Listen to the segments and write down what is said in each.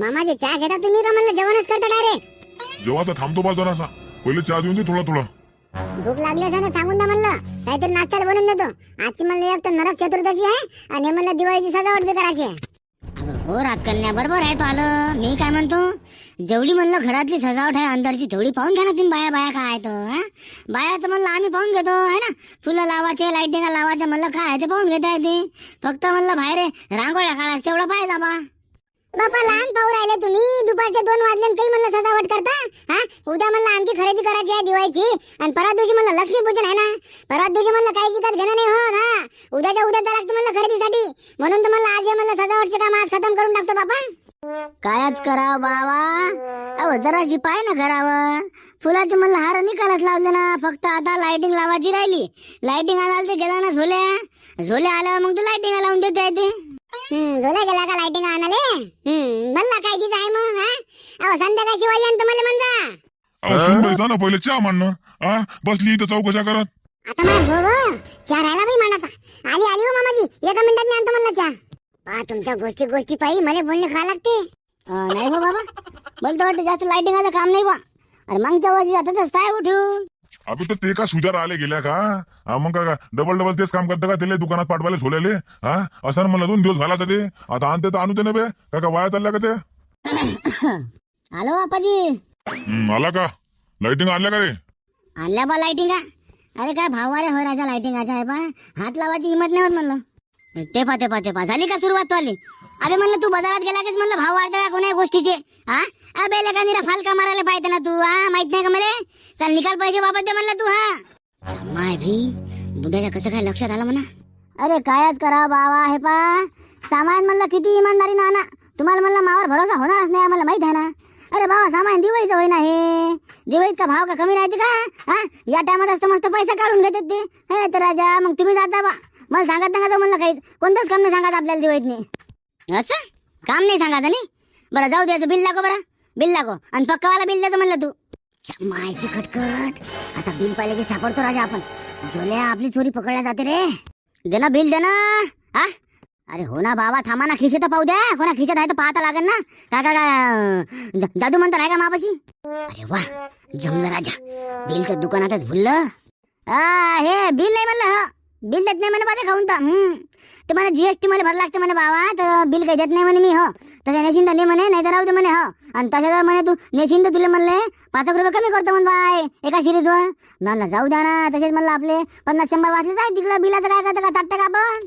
मामाजी चहा घेता तुम्ही का म्हणलं? जेवणच करता डायरेक्ट जेव्हाचा थांबतो बा जरासा. पहिले चहा देऊन दे थोडा थोडा. भूक लागली असं ना सांगून द्या म्हणलं. काहीतरी नाश्त्याला बनवून देतो. आजची म्हणलं एक तर नरक चतुर्दशी आहे आणि म्हणलं दिवाळीची सजावट बी करायची आहे. हो राजकन्या बरोबर आहे तो आलं. मी काय म्हणतो? जेवढी म्हणलं घरातली सजावट आहे अंदरची तेवढी पाहून घ्या ना तुम्ही बाया बाया काय तर हा? बायाचं म्हणलं आम्ही पाहून घेतो आहे ना? फुलं लावायचे लाईटिंग लावायचे म्हणलं काय आहे ते पाहून घेता येते. फक्त म्हणलं बाहेर रांगोळ्या काढायचं तेवढं पाहिजे बा बापा लहान पाहू राहिले तुम्ही. दुपारचे दोन वाजले काही म्हणलं सजावट करता? हा? उद्या म्हणलं आणखी खरेदी करायची आहे दिवाळीची. आणि परत दिवशी म्हणलं लक्ष्मी पूजन आहे ना? परत दिवशी म्हणलं काही जिकत घेणं नाही हो हा? उद्याच्या उद्या लागतं म्हणलं खरेदीसाठी. म्हणून तर म्हणलं आज म्हणलं सजावटचे काम आज खतम करून टाकतो बापा कायच करावं बाबा. अहो जराशी पाय ना घरावर. फुलाचे म्हणलं हार निकालच लावले ना. फक्त आता लाइटिंग लावायची राहिली. लाइटिंग आला ते गेला ना झोल्या. झोल्या आल्यावर मग ते लाइटिंग लावून देता येते. झोला गेला का लाइटिंग आणाले हम्म म्हणला काय जीच आहे मग हा? अहो संध्याकाळी शिवाजी आणि तुम्हाला म्हणजा. अहो सुनबाई जा ना पहिले चहा मांडणं हा बसली इथं चौकशा करत. आता माझा भाऊ चहा राहिला बाई मांडाचा आली आली हो मामाजी. एका मिनिटात मी आणतो म्हणलं चहा. पहा तुमच्या गोष्टी गोष्टी पायी मला बोलणे खा लागते. अं, नाही हो बाबा. मला तर वाटतं जास्त लाइटिंगाचं काम नाही बा. अरे मागच्या वर्षी आता तर काय उठू अबे तर ते का सुधार आले गेल्या का? हा मग का डबल डबल तेच काम करतं का? त्याला दुकानात पाठवायला झोल्याले हा असं ना मला दोन दिवस झाला का ते. आता आणते तर आणू दे ना बे. का का वाया चालल्या का ते? हॅलो आपाजी. हम्म, आला का? लाइटिंग आणल्या का रे? आणल्या बा लाइटिंग अरे काय भाववाले होय राजा लाइटिंगाचा आहे पा हात लावायची हिंमत नाही होत म्हणलं. ते पा ते पा ते पा. झाली का सुरुवात तो आली? अरे म्हणलं तू बाजारात गेला काच म्हणलं भाव वाढता का कोण्या गोष्टीचे? हा अबे लेका फालका मारायला पाहिजे ना तू हा? माहीत नाही का मला? चल निकाल पैसे वापस दे म्हणला तू हा? माय भी बुड्याच्या कसं काय लक्षात आलं म्हणा? अरे कायच करा बाबा हे पा. सामान म्हणलं किती इमानदारी ना ना तुम्हाला म्हणलं मावर भरोसा होणारच नाही आम्हाला माहीत आहे ना. अरे बाबा सामान दिवाळीचं होईना हे. दिवाळीत का भाव का कमी राहते का हा? या टायमात असतं मस्त पैसा काढून घेतात ते. हे तर राजा मग तुम्ही जाता बा. मला सांगत नका म्हणलं काहीच. कोणतंच काम नाही सांगत आपल्याला दिवाळीत नाही असं? काम नाही सांगायचं नाही बरं जाऊ द्यायचं बिल लागो बरं. बिल लागो. आणि पक्कावाला बिल द्यायचं म्हणलं तू. च्या मायची खटखट. आता बिल पाहिले की सापडतो राजा आपण. झोल्या आपली चोरी पकडल्या जाते रे. दे ना बिल दे ना. हा? अरे हो ना बाबा थांबा ना. खिशे तर पाहू द्या. कोणा खिशात आहे तर पाहता लागेल ना. काय काय काय दादू जादू नाही का मापाशी? अरे वा जमलं राजा. बिल तर दुकानातच भुललं. हा हे बिल नाही म्हणलं. हा बिल देत नाही म्हणे पाहिजे खाऊन तर. ते म्हणे जीएसटी मला भर लागते म्हणे बाबा तर बिल काही देत नाही म्हणे मी हो. तसं नेशीन तर दे म्हणे नाही तर राहू दे म्हणे हो. आणि तसं जर म्हणे तू नेशीन तर तुला म्हणले पाच रुपये कमी करतो म्हण बाय एका सिरीजवर म्हणलं जाऊ द्या ना तसेच म्हणलं आपले पन्नास शंभर वाचले जाय तिकडं बिलाचं काय करतं का ताटतं का आपण?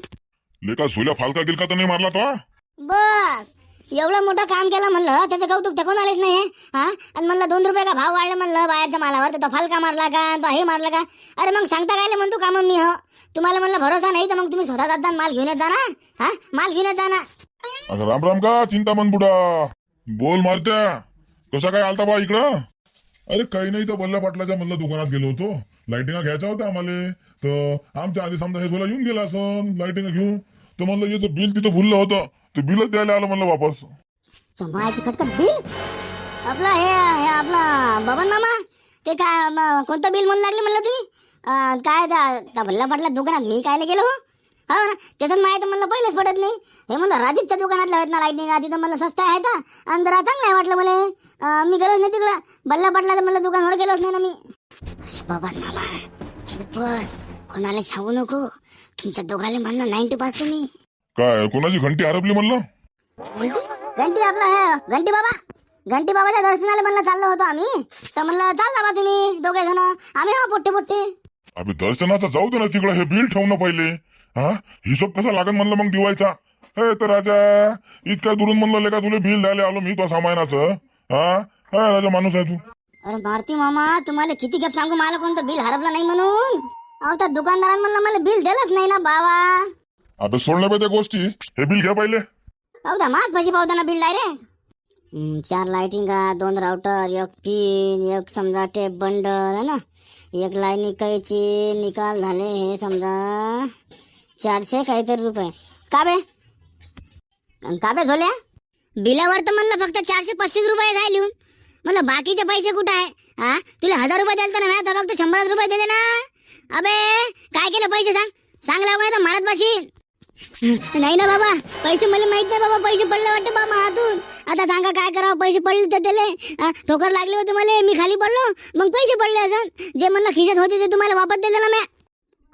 लेका झोल्या फालका गिलका तर नाही मारला तो? बस. एवढं मोठं काम केलं म्हणलं त्याचं कौतुक ते कोणालाच नाही हा? आणि म्हणलं दोन रुपये का भाव वाढला म्हणलं बाहेरच्या मालावर तर तो फालका मारला का तो हे मारला का? अरे मग सांगता काय म्हणतो का मग मी हो? तुम्हाला म्हणलं भरोसा नाही तर मग तुम्ही स्वतः जाता माल घेऊन येत जा ना हा? माल घेऊन येत जा ना. अगं राम राम का चिंता मन बुडा. बोल मारत्या. कसा काय आलता बा इकडं? अरे काही नाही तर बल्ल्या पाटलाच्या म्हणलं दुकानात गेलो होतो. लाइटिंगा घ्यायच्या होत्या आम्हाला. तर आमच्या आधी समजा हे सोला येऊन गेला असं लाइटिंगा घेऊन. तर म्हणलं याचं बिल तिथं भुललं होतं. ते बिल द्यायला आलं म्हणलं वापस. चंपाळाची खटखट बिल? आपलं हे हे आपलं बबन मामा? ते काय म, कोणतं बिल म्हणून लागले म्हणलं तुम्ही? अं, काय त्या त्या भल्ला पाटला दुकानात मी कायला गेलो? हो हो ना त्याच्यात माहिती म्हणलं पहिलेच पडत नाही. हे म्हणलं राजीवच्या दुकानातल्या आहेत ना लाईटिंग तिथं म्हणलं स्वस्त आहे का आणि जरा चांगलं आहे वाटलं मला. अं, मी गेलोच नाही तिकडं. बल्ला पाटला म्हणलं दुकानावर गेलोच नाही ना मी. अरे बाबा मामा चुप बस. कोणाला सांगू नको. तुमच्या दोघाले म्हणलं नाईन्टी पास तुम्ही. काय कोणाची घंटी हरपली म्हणलं? घंटी? घंटी आपला हे घंटी बाबा? घंटी बाबाच्या दर्शनाला म्हणलं चाललो होतो आम्ही. तर म्हणलं चाल बाबा तुम्ही दोघे जण. आम्ही हा पोट्टे पोट्टे. अबे दर्शनाचा जाऊ दे ना तिकडं हे बिल ठेवणं पहिले. हा? हिशोब कसा लागन म्हणलं मग दिवायचा हे तर राजा इतक्या दुरून म्हणलं लेका तुला बिल द्यायला आलो मी तो सामानाचं. हा? हा राजा माणूस आहे तू. अरे मारती मामा तुम्हाला किती गप सांगू? मला कोणतं बिल हरपलं नाही म्हणून. अहो त्या दुकानदारानं म्हणलं मला बिल दिलंच नाही ना बाबा. आता सोडल्या पाहिजे गोष्टी. हे बिल घ्या पहिले. पैसे पाहू बिल डायरेक्ट चार लाइटिंग दोन राउटर एक पिन एक समजा टेप बंडल है ना? एक लाईन कैची निकाल झाले हे समजा चारशे काहीतरी रुपये. का बे? अन का बे झोल्या? बिलावर तर म्हणलं फक्त चारशे पस्तीस रुपये झाले लिहून म्हणलं बाकीचे पैसे कुठे आहे? हा तुला हजार रुपये द्याल तर ना फक्त शंभरच रुपये दिले ना. अबे काय केलं पैसे सांग? सांग लागून तर मारत बशील. नाही ना बाबा पैसे मला माहीत नाही बाबा पैसे पडले वाटते बाबा हातून. आता सांगा काय करावं पैसे पडले तर त्याले ठोकर लागले होते मला मी खाली पडलो मग पैसे पडले असं. जे म्हणलं खिशात होते ते तुम्हाला वापस दिले ना म्या.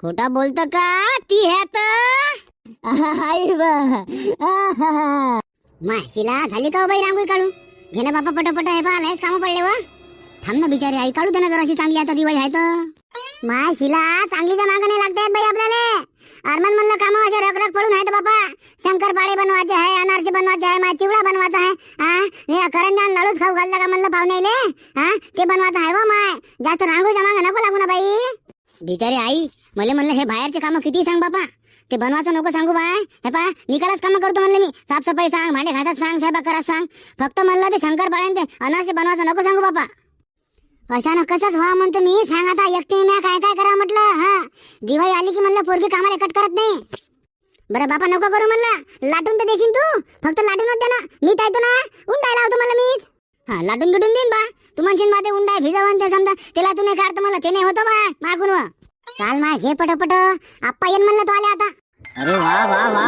खोटा बोलत का? ती है तर झाली का हो बाई रांगोळी काढू घे ना बापा पटापट हे पा लयच कामं पडले व. थांब ना बिचारी आई काढू त्यांना जराशी चांगली आता दिवाळी आहे तर. माशीला चांगलीच्या मागं नाही लागतायत बाई आपल्याला. अरमान म्हणलं काम असे रखरख पडून आहेत बापा. शंकरपाळे बनवायचे आहे अनारसे बनवायचे आहे माझा चिवडा बनवायचा आहे. हा हे करंजान लाडूच खाऊ घालता का म्हणलं पाहुण्याले हा ते बनवायचं आहे वा माय. जास्त रांगू मागं नको लागू ना बाई. बिचारी आई मला म्हणलं हे बाहेरचे कामं किती सांग बापा. ते बनवायचं नको सांगू बाय. हे पा निकालच कामं करतो म्हणलं मी. साफसफाई सांग भांडे घासात सांग साहेबा करा सांग. फक्त म्हणलं ते शंकर ते अनारसे बनवायचं नको सांगू बापा. कशानं कसंच व्हा म्हणतो मी सांग आता एकटी म्या काय काय करा म्हटलं? हा? दिवाळी आली की म्हणलं पोरगी कामाला कट करत नाही. बरं बापा नको करू म्हणला. लाटून तर देशील तू. फक्त लाटूनच दे ना मी तायतो ना उंडायला होतो मला मीच हा लाटून गिटून देईन बा. तू म्हणशील मा ते उंडाय भिजवून ते समजा. त्याला तू नाही काढतो मला ते नाही होतो बा मागून चाल मा घे पटपट. आप्पा येईन म्हणलं तो आले आता. अरे वा वा वा.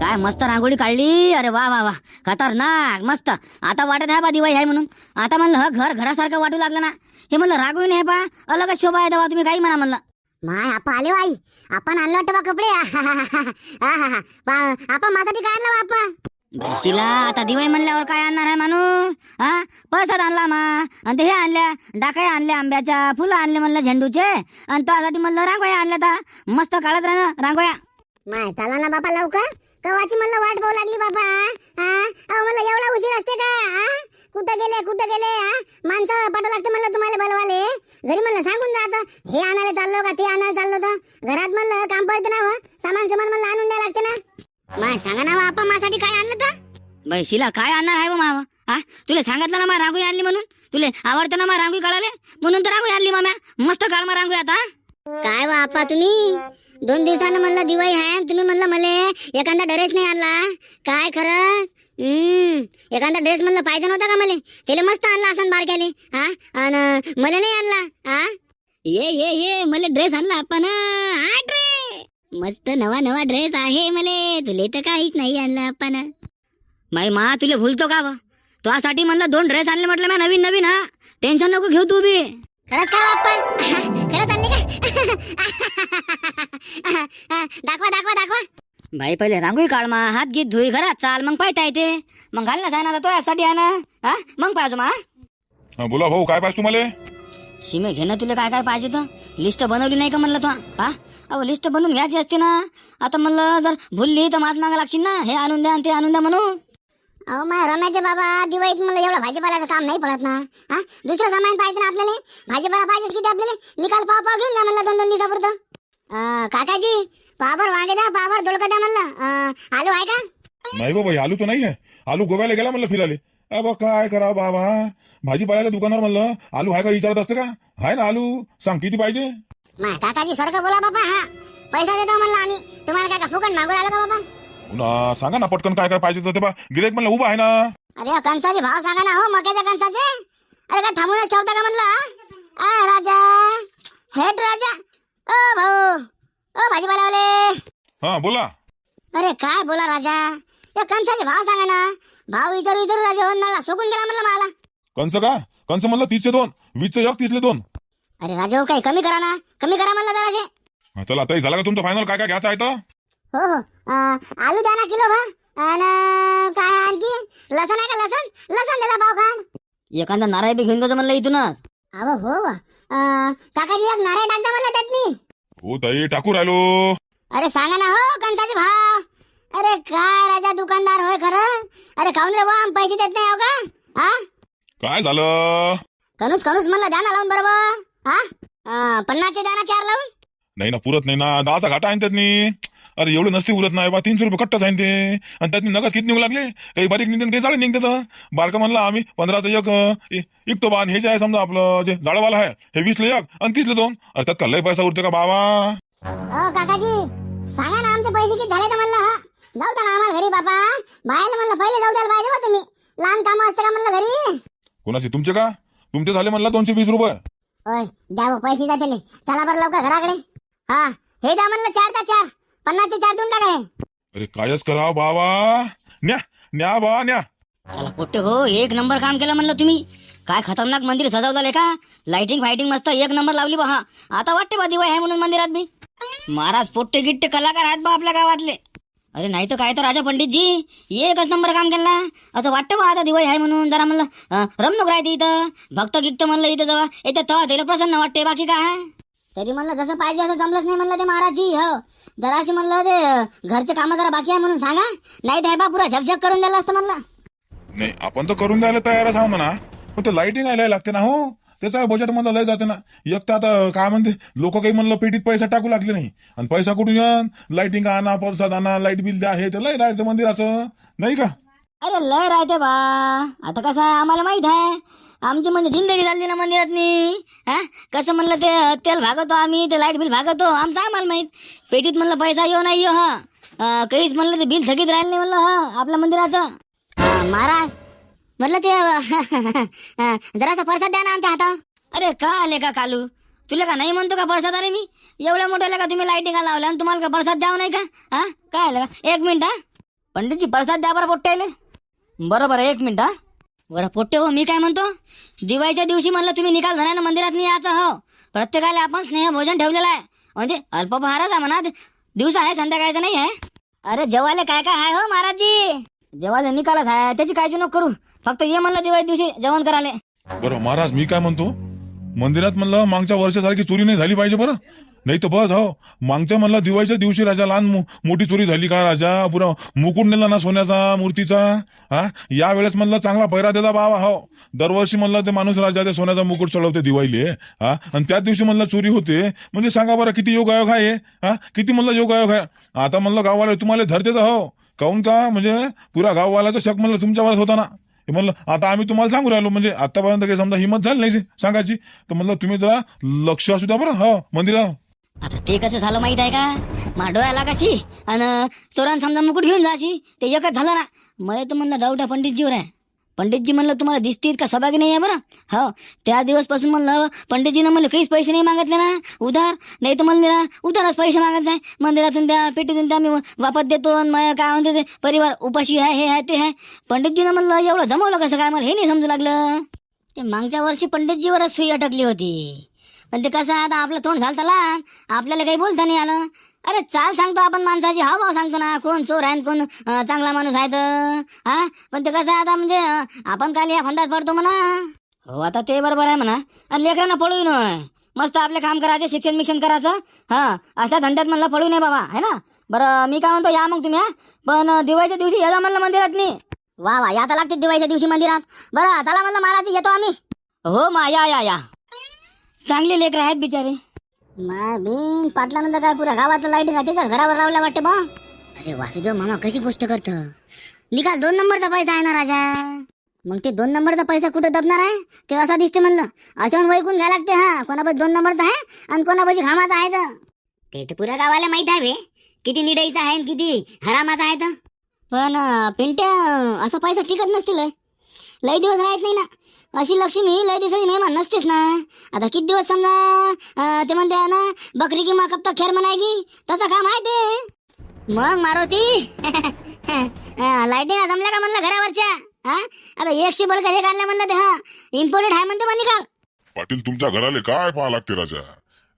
काय मस्त रांगोळी काढली. अरे वा वा वा. खतरनाक मस्त. आता वाटत आहे बा दिवाळी आहे म्हणून. आता म्हणलं ह घर घरासारखं वाटू लागलं ना. हे म्हणलं रागवून हे बा. अलगच शोभा आहे तेव्हा तुम्ही काही म्हणा म्हणलं. माय आपा आले हो आई. आपण आणलं वाटतं बा कपडे. आहाहाहा. बा- आपा माझ्यासाठी काय आणलं बा आपा? शिला आता दिवाळी म्हणल्यावर काय आणणार आहे माणूस हा? परसाद आणला मा. आणि ते हे आणल्या डाकाया आणल्या आंब्याच्या. फुलं आणले म्हणलं झेंडूचे. आणि त्यासाठी म्हणलं रांगोळ्या आणल्या आता मस्त काढत राहा रांगोळ्या. माय चला ना बापा लवकर. कवाची म्हणलं वाट पाहू लागली बापा हा? अहो मला एवढा उशीर असते का? हा? कुठं गेले कुठं गेले हा? माणसं पाठव लागते म्हणलं तुम्हाला बोलवाले. घरी म्हणलं सांगून जायचं हे आणायला चाललो का ते आणायला चाललो तर? घरात म्हणलं काम पडते ना हो. सामान सुमान म्हणलं आणून द्यायला लागते ना. माय सांगा ना बापा माझ्यासाठी काय आणलं तर? बाई शिला काय आणणार आहे मावा हा? तुला सांगितलं ना मा रांगोळी आणली म्हणून? तुले आवडतं ना मा रांगोळी काढाले म्हणून तर रांगोळी आणली माम्या. मस्त काढ मा रांगोळी आता काय बापा तुम्ही? दोन दिवसानं म्हणलं दिवाळी आहे तुम्ही म्हणलं मला एखादा ड्रेस नाही आणला. काय खरंच? हम्म एखादा ड्रेस म्हणलं पाहिजे नव्हता का मला? त्याला मस्त आणला असं बारक्याले हा आणि मला नाही आणला हा ये ये ये मला ड्रेस आणला आपण हा रे मस्त नवा नवा ड्रेस आहे मले तुले तर काहीच नाही आणलं आपण. माई मा तुले भुलतो का व? तुझ्यासाठी म्हणलं दोन ड्रेस आणले म्हटलं मी नवीन नवीन हा? टेन्शन नको घेऊ तू बी. खरंच काय बाप्पा खरंच आणले का दाखवा दाखवा दाखवा बाई पहिले रांगोळी काढ मा. हात गीत धुई घरात चाल. मग पाहता येते मग घाल ना जाणार तो यासाठी आहे ना हा? मग पाहिजे मा हा, बोला भाऊ काय पाहिजे तुम्हाला? शिमे घे ना तुला काय काय पाहिजे तर. लिस्ट बनवली नाही का म्हणलं तू? हा? अहो लिस्ट बनवून घ्यायची असते ना. आता म्हणलं जर भुलली तर मास मागा लागशील ना. हे आणून द्या आणि ते आणून द्या म्हणून. अहो माझ्या रम्याचे बाबा दिवाळीत मला एवढं भाजीपाल्याचं काम नाही पडत ना. हा? दुसरं सामान पाहिजे ना आपल्याला? भाजीपाला पाहिजे किती आपल्याला? निकाल पाव पाव घेऊन जा म्हणलं दोन दोन दिवसापुरतं. अं, काकाजी पावर वांगे द्या पावर दोडका द्या म्हणलं. आलू आहे का? नाही बाबा आलू तर नाही आहे आलू गोव्याला गेला म्हणलं फिराले अबा काय करा बाबा? भाजीपाल्याच्या दुकानावर म्हणलं आलू आहे का विचारत असतं का? आहे ना आलू. सांग किती पाहिजे? मा काकाजी सारखं बोला बाबा हा. पैसा देतो म्हणलं आम्ही. तुम्हाला काय का फुकट मागू आलं का बाबा पुन्हा सांगा ना पटकन काय काय पाहिजे तर ते बा. गिरेक म्हणलं उभा आहे ना. अरे कणसाचे भाव सांगा ना हो मक्याच्या कणसाचे अरे का थांबूनच ठेवता का म्हणलं हा? आ राजा. हेट राजा. ओ भाऊ. ओ भाजीपालावाले हा बोला. अरे काय बोला राजा? या कणसाचे भाव सांगा ना. भाव विचारू विचारू राजा हो नळा सोकून गेला म्हणलं मला. कंस का? कंस म्हणलं तीसचे दोन. वीसचे एक तीसले दोन. अरे राजा हो काही कमी करा ना. कमी करा म्हणलं जराशे हा, चला ताई झाला का तुमचं फायनल काय काय घ्यायचं आहे तर हो हो. आलू द्या ना किलो भर. आणि काय आणखी? लसण आहे का लसण? लसण द्या भाव खान. एखादा नारळ बी घेऊन जायचं म्हणलं इथूनच. अहो हो. अं, काकाजी एक नारळ टाकता म्हणलं त्यातनी. हो ताई टाकू राहिलो. अरे सांगा ना हो कंसाचे भाव. अरे काय राजा दुकानदार होय खरं? अरे खाऊन रे वा पैसे देत नाही हो का? हा काय झालं? कणूस कणूस म्हणलं द्या ना लावून बरोबर हा अं, पन्नासचे द्या ना चार लावून. नाही ना पुरत नाही ना. दहाचा घाटा आहे ना अरे एवढं नसते उरत नाही बा तीनशे रुपये कट्टच आहे ते आणि त्यातनी नगस किती निघू लागले? काही बारीक निघते काही जाळे निघतात बारका म्हणलं आम्ही पंधराचं एक इकतो बा आणि हे जे आहे समजा आपलं जे झाडवाला आहे हे वीसला एक आणि तीसला दोन. अरे त्यात का लय पैसा उरते का बाबा? हो काकाजी सांगा ना आमचे पैसे किती झाले तर म्हणलं हा? जाऊ द्या ना आम्हाला घरी बापा. बाहेर म्हणलं पहिले जाऊ द्यायला पाहिजे बा तुम्ही. लहान कामं असते का म्हणलं घरी? कोणाचे तुमचे का? तुमचे झाले म्हणलं दोनशे वीस रुपये. ओय द्या पैसे द्या त्याले. चला बरं लवकर घराकडे. हा हे द्या म्हणलं चार द्या चार. पन्नासचे चार देऊन टाका हे. अरे कायच करा बाबा. न्या न्या बा न्या. चला पोट्टे हो एक नंबर काम केलं म्हणलं तुम्ही. काय खतरनाक मंदिर सजवलं का? लाइटिंग फायटिंग मस्त एक नंबर लावली बा हा. आता वाटते बा दिवाळी आहे म्हणून मंदिरात मी महाराज पोट्टे गिट्टे कलाकार आहेत बा आपल्या गावातले. अरे नाही तर काय तर राजा पंडितजी एकच नंबर काम केलं. ना असं वाटतं बा आता दिवाळी आहे म्हणून जरा म्हणलं अं, रमणूक राहते इथं. भक्त गिक्त म्हणलं इथं जवळ. येतं तेव्हा त्याला प्रसन्न वाटते बाकी काय? तरी म्हणलं जसं पाहिजे असं जमलंच नाही म्हणलं ते महाराजजी हो. जराशी म्हणलं ते घरचे कामं जरा बाकी आहे म्हणून सांगा. नाही तर बा पुरा झकझक करून द्यायला असतं म्हणलं. नाही आपण तर करून द्यायला तयारच आहो म्हणा. पण ते लाईटिंग आल्या लागते ना हो. त्याचा बजेट मधलं लय जाते ना. एक तर आता काय म्हणते लोक काही म्हणलं पेटीत पैसा टाकू लागले नाही. आणि पैसा कुठून येऊन लाईटिंग आणा परसाद आणा लाइट बिल द्या हे ते लय राहते मंदिराचं. नाही का? अरे लय राहते बा. आता कसं आहे आम्हाला माहीत आहे. आमची म्हणजे जिंदगी झाली ना मंदिरातनी. हा? कसं म्हणलं ते तेल भागवतो आम्ही ते लाइट बिल भागवतो. आमचं आम्हाला माहीत. पेटीत म्हणलं पैसा येऊ नाही येऊ हा. काहीच म्हणलं ते बिल थकीत राहिलं नाही म्हणलं हा आपल्या मंदिराचं. महाराज म्हटलं ते जरासा प्रसाद द्या ना आमच्या हातात अरे का आले का कालू? तुला का नाही म्हणतो का प्रसाद? आले मी एवढ्या मोठ्याला का तुम्ही लाईटिंग लावल्या आणि तुम्हाला का प्रसाद द्यावं नाही का? हा? काय आलं का? एक मिनिट हा. पंडितजी प्रसाद द्या बरं पोट्ट्याले. बरं बरं एक मिनिट हा. बरं पोट्टे हो मी काय म्हणतो? दिवाळीच्या दिवशी म्हणलं तुम्ही निकाल झाला ना मंदिरात नाही यायचं हो. प्रत्येकाला आपण स्नेह भोजन ठेवलेलं आहे. म्हणजे अल्पपहारच आहे म्हणा दिवस आहे संध्याकाळचं नाही आहे. अरे जेवायला काय काय आहे हो महाराजजी? जेवायला निकालच आहे त्याची काळजी नको करू. फक्त ये म्हणलं दिवाळी दिवशी जेवण करायला. बरं महाराज मी काय म्हणतो? मंदिरात म्हणलं मागच्या वर्षासारखी चोरी नाही झाली पाहिजे बरं. नाही तर बस हो. मागच्या म्हणलं दिवाळीच्या दिवशी राजा लहान मोठी चोरी झाली का राजा? पुरा मुकुट नेला ना सोन्याचा मूर्तीचा? हा? या वेळेस म्हणलं चांगला पैरा देता बाबा हो. दरवर्षी म्हणलं ते माणूस राजा ते सोन्याचा मुकुट चढवते दिवाळीले हा? आणि त्याच दिवशी म्हणलं चोरी होते. म्हणजे सांगा बरं किती योग आयोग आहे हा? किती म्हणलं योग आयोग आहे? आता म्हणलं गाववाले तुम्हाला धरते तर हो. काऊन का? म्हणजे पुरा गाववाल्याचा शक म्हणलं तुमच्यावरच होता ना. हे म्हणलं आता आम्ही तुम्हाला सांगू राहिलो म्हणजे आतापर्यंत काही समजा हिंमत झाली नाही सांगायची. तर म्हणलं तुम्ही जरा लक्ष असू द्या बरं. हो मंदिरा आता ते कसं झालं माहीत आहे का? मा आला कशी? आणि चोरान समजा मुकुट घेऊन जाशी ते एकच झालं ना. मला तर म्हणलं डाऊट पंडितजीवर आहे. पंडितजी म्हणलं तुम्हाला दिसतील का? सभागी नाही आहे बरं. हो. त्या दिवसपासून म्हणलं पंडितजीनं म्हणलं काहीच पैसे नाही मागितले ना? उधार? नाही तर म्हणलं उधारच पैसे मागत जाय मंदिरातून द्या पेटीतून द्या मी वापस देतो आणि मग काय म्हणते ते परिवार उपाशी आहे हे आहे ते आहे. पंडितजीनं म्हणलं एवढं जमवलं कसं? काय मला हे नाही समजू लागलं. ते मागच्या वर्षी पंडितजीवरच सुई अटकली होती. पण ते कसं आता आपलं तोंड झालं लहान. आपल्याला काही बोलता नाही आलं. अरे चाल सांगतो आपण माणसाची. हा भाव सांगतो ना कोण चोर आहे कोण चांगला माणूस आहे तर. हा? पण ते कसं आहे आता म्हणजे आपण काल या फंदात पडतो म्हणा. हो आता ते बरोबर आहे म्हणा. आणि लेकरांना पडू नये. मस्त आपले काम करायचे शिक्षण मिक्षण करायचं. हा अशा धंद्यात म्हणलं पडू नये बाबा है ना? बरं मी काय म्हणतो या मग तुम्ही हा? पण दिवाळीच्या दिवशी या म्हणलं मंदिरात नाही वा वा या तर लागते दिवाळीच्या दिवशी मंदिरात. बरं चला म्हणलं महाराज येतो आम्ही. हो मा या या या. चांगले लेकर आहेत बिचारे. मा बिन पाटल्यानंतर काय पुऱ्या गावातलं लाइट त्याच्याच घरावर लावल्या वाटते बा. अरे वासुदेव मामा कशी गोष्ट करत? निकाल दोन नंबरचा पैसा आहे ना राजा. मग ते दोन नंबरचा पैसा कुठे दबणार आहे? ते असा दिसते म्हणलं. अशाहून वैकून घ्या लागते हा. कोणापाशी दोन नंबरचा आहे आणि कोणापाशी घामाचा आहे तर. ते तर पुऱ्या गावाला माहीत आहे बे. किती निडाईचा आहे आणि किती हरामाचा आहे तर. पण पिंट्या असा पैसा टिकत नसतील. लय दिवस राहत नाही ना. अशी लक्ष्मी लय दिवसाची मेहमान नसतेच ना. आता किती दिवस समजा अं, ते म्हणते ना बकरी की मा कब तक खेर म्हणायची तसं काम आहे ते मग मारुती लाईटिंग जमल्या का म्हणलं घरावरच्या? हा? आता एकशे बडका एक आणल्या म्हणलं ते हा? इम्पोर्टेड आहे म्हणते म्हणे काल. पाटील तुमच्या घराले काय पाहा लागते राजा?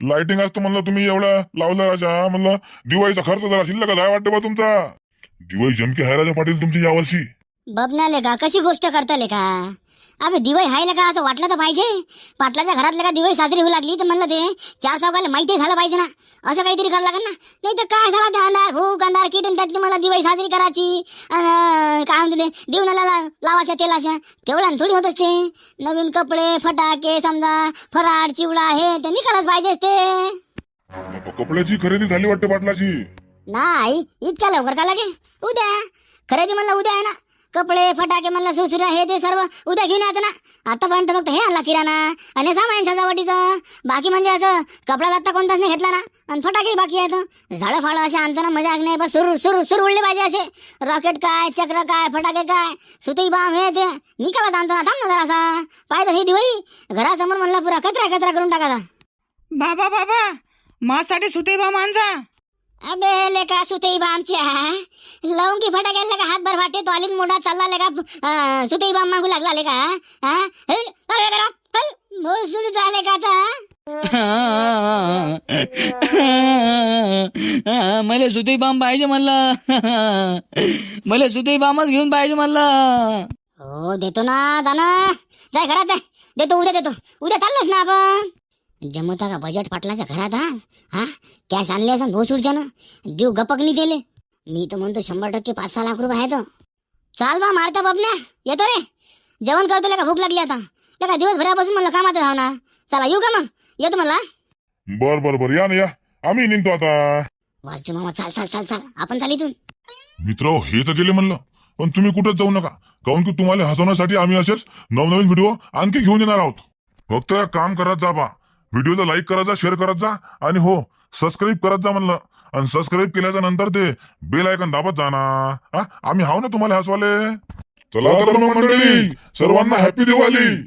लाइटिंग असतं म्हणलं तुम्ही एवढं लावलं राजा म्हणलं दिवाळीचा खर्च जरा शिल्लक जाय वाटते बा तुमचा. दिवाळी जमकी आहे राजा पाटील तुमची यावर्षी. बबनाले का कशी गोष्ट करताले का? अबे दिवाळी हायला का असं वाटलं तर पाहिजे. पाटलाच्या घरातल्या का दिवाळी साजरी होऊ लागली तर म्हणलं ते चार चौकाला माहिती झालं पाहिजे ना. असं काहीतरी करावं लागेल ना. नाही तर काय झाला ते अंधार भूक अंधार किटन त्यात मला दिवाळी साजरी करायची. काय म्हणते ते दिवनाला ला- लावायच्या तेलाच्या. तेवढ्या थोडी होत असते. नवीन कपडे फटाके समजा फराळ चिवडा हे ते निकालच पाहिजे ते बापा, कपड्याची खरेदी झाली वाटते पाटलाची. नाही इतक्या लवकर का लागे? उद्या. खरेदी म्हणलं उद्या आहे ना. कपडे फटाके म्हणलं सुसुऱ्या हे ते सर्व उद्या घेऊन यायचं ना. आतापर्यंत फक्त हे आणला किराणा आणि सामान सजावटीचं. बाकी म्हणजे असं कपडा लत्ता कोणताच नाही घेतला ना. आणि फटाके बाकी आहेत. झाडं फाडं असे आणताना मजा नाही पण सुरू सुरू सुरू उडले पाहिजे असे. रॉकेट काय चक्र काय फटाके काय सुतई बाम हे ते. मी का आणतो ना थांब ना जरासा. पाहिजे हे दिवाळी घरासमोर म्हणलं पुरा कचरा कचरा करून टाकायचा बाबा बाबा माझ्यासाठी सुते बा आणजा अबे लेका सुतई बामच्या लावून की फटाक्याला का? हातभर भर तो आलीत मोठा चालला लेका अं, सुतई बाम मागू लागला लेका हा? हल, अरे करा चाले का आता मला सुतई बाम पाहिजे म्हणलं मला सुतई बामच घेऊन पाहिजे म्हणलं. हो देतो ना जाना जाय घरात जाय. देतो उद्या देतो. उद्या चाललोच ना आपण. जमवता का बजेट पाटलाच्या घरात आज हा? कॅश आणले असं भोसूडच्या ना देव गपक नाही दिले मी तर म्हणतो शंभर टक्के पाच सहा लाख रुपये आहेत चाल बा मारता बाबन्या. येतो रे. जेवण करतो का भूक लागली आता. लेका दिवसभरापासून म्हणलं कामात राहा ना चला येऊ का मग? येतो मला बर बर बर. या ना या. आम्ही निघतो आता. वाजतो मामा चाल चाल चाल चाल. आपण चाल इथून. मित्र हे तर गेले म्हणलं. पण तुम्ही कुठंच जाऊ नका. काऊन की तुम्हाला हसवण्यासाठी आम्ही असेच नवनवीन व्हिडिओ आणखी घेऊन येणार आहोत. फक्त काम करत जा बा. व्हिडिओला लाईक करत जा शेअर करत जा आणि हो सबस्क्राईब करत जा म्हणलं. आणि सबस्क्राईब केल्याच्यानंतर ते बेल आयकन दाबत जा ना. हा? आम्ही हाव ना तुम्हाला हसवाले चला तर मग मंडळी सर्वांना हॅपी दिवाळी.